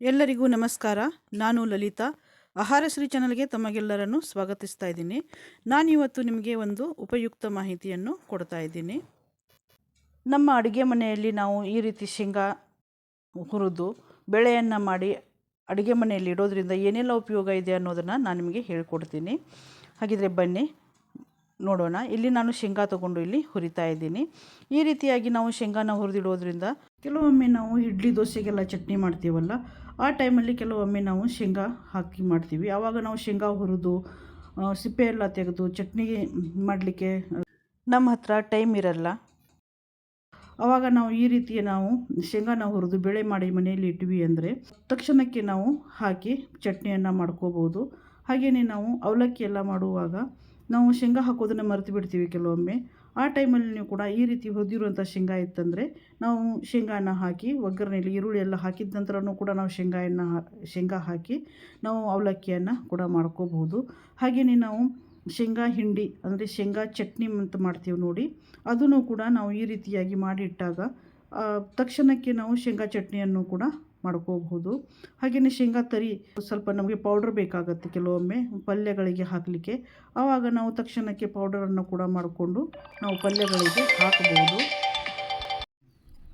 ಎಲ್ಲರಿಗೂ ನಮಸ್ಕಾರ. ನಾನು ಲಲಿತಾ. ಆಹಾರ ಶ್ರೀ ಚಾನಲ್ಗೆ ತಮಗೆಲ್ಲರನ್ನು ಸ್ವಾಗತಿಸ್ತಾ ಇದ್ದೀನಿ. ನಾನು ಇವತ್ತು ನಿಮಗೆ ಒಂದು ಉಪಯುಕ್ತ ಮಾಹಿತಿಯನ್ನು ಕೊಡ್ತಾ ಇದ್ದೀನಿ. ನಮ್ಮ ಅಡುಗೆ ಮನೆಯಲ್ಲಿ ನಾವು ಈ ರೀತಿ ಶೇಂಗಾ ಹುರಿದು ಬೆಳೆಯನ್ನು ಮಾಡಿ ಅಡುಗೆ ಮನೆಯಲ್ಲಿ ಇಡೋದ್ರಿಂದ ಏನೆಲ್ಲ ಉಪಯೋಗ ಇದೆ ಅನ್ನೋದನ್ನು ನಾನು ನಿಮಗೆ ಹೇಳ್ಕೊಡ್ತೀನಿ. ಹಾಗಿದ್ರೆ ಬನ್ನಿ, ನೋಡೋಣ. ಇಲ್ಲಿ ನಾನು ಶೇಂಗಾ ತೊಗೊಂಡು ಇಲ್ಲಿ ಹುರಿತಾ ಇದ್ದೀನಿ. ಈ ರೀತಿಯಾಗಿ ನಾವು ಶೇಂಗಾನ ಹುರಿದಿಡೋದ್ರಿಂದ ಕೆಲವೊಮ್ಮೆ ನಾವು ಇಡ್ಲಿ ದೋಸೆಗೆಲ್ಲ ಚಟ್ನಿ ಮಾಡ್ತೀವಲ್ಲ, ಆ ಟೈಮಲ್ಲಿ ಕೆಲವೊಮ್ಮೆ ನಾವು ಶೇಂಗಾ ಹಾಕಿ ಮಾಡ್ತೀವಿ. ಆವಾಗ ನಾವು ಶೇಂಗಾ ಹುರಿದು ಸಿಪ್ಪೆ ಎಲ್ಲ ತೆಗೆದು ಚಟ್ನಿ ಮಾಡಲಿಕ್ಕೆ, ನಮ್ಮ ಹತ್ರ ಟೈಮ್ ಇರಲ್ಲ. ಆವಾಗ ನಾವು ಈ ರೀತಿ ನಾವು ಶೇಂಗಾನ ಹುರಿದು ಬೆಳೆ ಮಾಡಿ ಮನೆಯಲ್ಲಿ ಇಟ್ವಿ ಅಂದರೆ, ತಕ್ಷಣಕ್ಕೆ ನಾವು ಹಾಕಿ ಚಟ್ನಿಯನ್ನು ಮಾಡ್ಕೋಬೋದು. ಹಾಗೆಯೇ ನಾವು ಅವಲಕ್ಕಿ ಎಲ್ಲ ಮಾಡುವಾಗ ನಾವು ಶೇಂಗಾ ಹಾಕೋದನ್ನು ಮರೆತು ಬಿಡ್ತೀವಿ ಕೆಲವೊಮ್ಮೆ. ಆ ಟೈಮಲ್ಲಿ ನೀವು ಕೂಡ ಈ ರೀತಿ ಹೊದಿರುವಂಥ ಶೇಂಗಾ ಇತ್ತಂದರೆ ನಾವು ಶೇಂಗಾನ ಹಾಕಿ ಒಗ್ಗರಣೆಯಲ್ಲಿ ಈರುಳ್ಳಿ ಎಲ್ಲ ಹಾಕಿದ ನಂತರನೂ ಕೂಡ ನಾವು ಶೇಂಗಾಯನ್ನು ಶೇಂಗಾ ಹಾಕಿ ನಾವು ಅವಲಕ್ಕಿಯನ್ನು ಕೂಡ ಮಾಡ್ಕೋಬಹುದು. ಹಾಗೆಯೇ ನಾವು ಶೇಂಗಾ ಹಿಂಡಿ ಅಂದರೆ ಶೇಂಗಾ ಚಟ್ನಿ ಅಂತ ಮಾಡ್ತೀವಿ ನೋಡಿ, ಅದನ್ನು ಕೂಡ ನಾವು ಈ ರೀತಿಯಾಗಿ ಮಾಡಿಟ್ಟಾಗ ತಕ್ಷಣಕ್ಕೆ ನಾವು ಶೇಂಗಾ ಚಟ್ನಿಯನ್ನು ಕೂಡ ಮಾಡ್ಕೋಬಹುದು. ಹಾಗೆಯೇ ಶೇಂಗಾ ತರಿ ಸ್ವಲ್ಪ ನಮಗೆ ಪೌಡ್ರ್ ಬೇಕಾಗುತ್ತೆ ಕೆಲವೊಮ್ಮೆ ಪಲ್ಯಗಳಿಗೆ ಹಾಕಲಿಕ್ಕೆ. ಆವಾಗ ನಾವು ತಕ್ಷಣಕ್ಕೆ ಪೌಡರನ್ನು ಕೂಡ ಮಾಡಿಕೊಂಡು ನಾವು ಪಲ್ಯಗಳಿಗೆ ಹಾಕಬಹುದು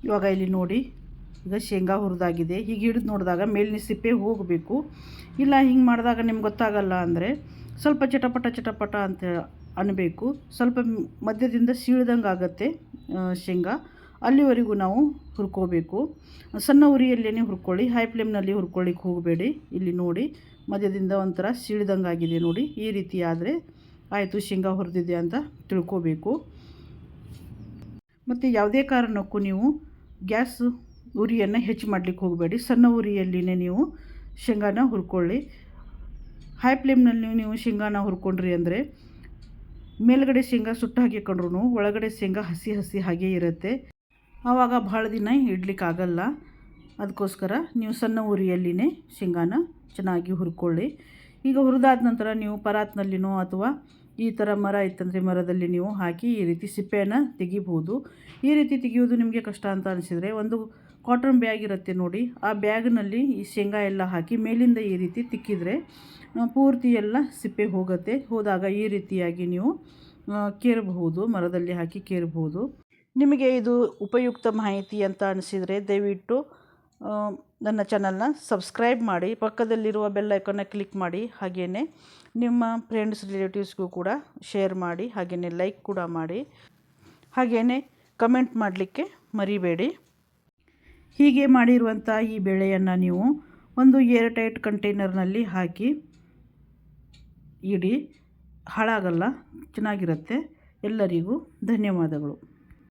ಇವಾಗ ಇಲ್ಲಿ ನೋಡಿ, ಈಗ ಶೇಂಗಾ ಹುರಿದಾಗಿದೆ. ಹೀಗೆ ಹಿಡಿದು ನೋಡಿದಾಗ ಮೇಲಿನ ಸಿಪ್ಪೆ ಹೋಗಬೇಕು. ಇಲ್ಲ, ಹಿಂಗೆ ಮಾಡಿದಾಗ ನಿಮ್ಗೆ ಗೊತ್ತಾಗಲ್ಲ ಅಂದರೆ ಸ್ವಲ್ಪ ಚಟಪಟ ಚಟಪಟ ಅಂತ ಅನ್ನಬೇಕು ಸ್ವಲ್ಪ ಮಧ್ಯದಿಂದ ಸೀಳ್ದಂಗೆ ಆಗುತ್ತೆ ಶೇಂಗಾ. ಅಲ್ಲಿವರೆಗೂ ನಾವು ಹುರ್ಕೋಬೇಕು. ಸಣ್ಣ ಉರಿಯಲ್ಲೇ ಹುರ್ಕೊಳ್ಳಿ ಹೈ ಫ್ಲೇಮ್ನಲ್ಲಿ ಹುರ್ಕೊಳ್ಳಿಕ್ಕೆ ಹೋಗಬೇಡಿ. ಇಲ್ಲಿ ನೋಡಿ, ಮಧ್ಯದಿಂದ ಒಂಥರ ಸಿಳಿದಂಗೆ ಆಗಿದೆ ನೋಡಿ. ಈ ರೀತಿ ಆದರೆ ಆಯಿತು, ಶೇಂಗಾ ಹುರಿದಿದೆ ಅಂತ ತಿಳ್ಕೋಬೇಕು. ಮತ್ತು ಯಾವುದೇ ಕಾರಣಕ್ಕೂ ನೀವು ಗ್ಯಾಸ್ ಉರಿಯನ್ನು ಹೆಚ್ಚು ಮಾಡಲಿಕ್ಕೆ ಹೋಗಬೇಡಿ. ಸಣ್ಣ ಉರಿಯಲ್ಲಿನೇ ನೀವು ಶೇಂಗಾನ ಹುರ್ಕೊಳ್ಳಿ. ಹೈ ಫ್ಲೇಮ್ನಲ್ಲಿ ನೀವು ಶೇಂಗಾನ ಹುರ್ಕೊಂಡ್ರಿ ಅಂದರೆ ಮೇಲ್ಗಡೆ ಶೇಂಗಾ ಸುಟ್ಟು ಹಾಕಿಕೊಂಡ್ರು ಒಳಗಡೆ ಶೇಂಗಾ ಹಸಿ ಹಸಿ ಹಾಗೇ ಇರುತ್ತೆ. ಆವಾಗ ಭಾಳ ದಿನ ಇಡ್ಲಿಕ್ಕಾಗಲ್ಲ. ಅದಕ್ಕೋಸ್ಕರ ನೀವು ಸಣ್ಣ ಉರಿಯಲ್ಲಿನೇ ಶೇಂಗಾನ ಚೆನ್ನಾಗಿ ಹುರ್ಕೊಳ್ಳಿ. ಈಗ ಹುರಿದಾದ ನಂತರ ನೀವು ಪರಾತ್ನಲ್ಲಿನೋ ಅಥವಾ ಈ ಥರ ಮರ ಇತ್ತಂದರೆ ಮರದಲ್ಲಿ ನೀವು ಹಾಕಿ ಈ ರೀತಿ ಸಿಪ್ಪೆಯನ್ನು ತೆಗಿಬೋದು. ಈ ರೀತಿ ತೆಗೆಯೋದು ನಿಮಗೆ ಕಷ್ಟ ಅಂತ ಅನಿಸಿದರೆ ಒಂದು ಕಾಟನ್ ಬ್ಯಾಗ್ ಇರುತ್ತೆ ನೋಡಿ. ಆ ಬ್ಯಾಗ್ನಲ್ಲಿ ಈ ಶೇಂಗಾ ಎಲ್ಲ ಹಾಕಿ ಮೇಲಿಂದ ಈ ರೀತಿ ತಿಕ್ಕಿದರೆ ಪೂರ್ತಿ ಎಲ್ಲ ಸಿಪ್ಪೆ ಹೋಗುತ್ತೆ. ಹೋದಾಗ ಈ ರೀತಿಯಾಗಿ ನೀವು ಕೇರಬಹುದು, ಮರದಲ್ಲಿ ಹಾಕಿ ಕೇರಬಹುದು. ನಿಮಗೆ ಇದು ಉಪಯುಕ್ತ ಮಾಹಿತಿ ಅಂತ ಅನಿಸಿದರೆ ದಯವಿಟ್ಟು ನನ್ನ ಚಾನಲ್ನ ಸಬ್ಸ್ಕ್ರೈಬ್ ಮಾಡಿ, ಪಕ್ಕದಲ್ಲಿರುವ ಬೆಲ್ ಐಕನ್ನ ಕ್ಲಿಕ್ ಮಾಡಿ ಹಾಗೆಯೇ ನಿಮ್ಮ ಫ್ರೆಂಡ್ಸ್ ರಿಲೇಟಿವ್ಸ್ಗೂ ಕೂಡ ಶೇರ್ ಮಾಡಿ ಹಾಗೆಯೇ ಲೈಕ್ ಕೂಡ ಮಾಡಿ ಹಾಗೆಯೇ ಕಮೆಂಟ್ ಮಾಡಲಿಕ್ಕೆ ಮರಿಬೇಡಿ. ಹೀಗೆ ಮಾಡಿರುವಂಥ ಈ ಬೆಳೆಯನ್ನು ನೀವು ಒಂದು ಏರ್ಟೈಟ್ ಕಂಟೈನರ್ನಲ್ಲಿ ಹಾಕಿ, ಇಡಿ, ಹಾಳಾಗಲ್ಲ, ಚೆನ್ನಾಗಿರುತ್ತೆ. ಎಲ್ಲರಿಗೂ ಧನ್ಯವಾದಗಳು.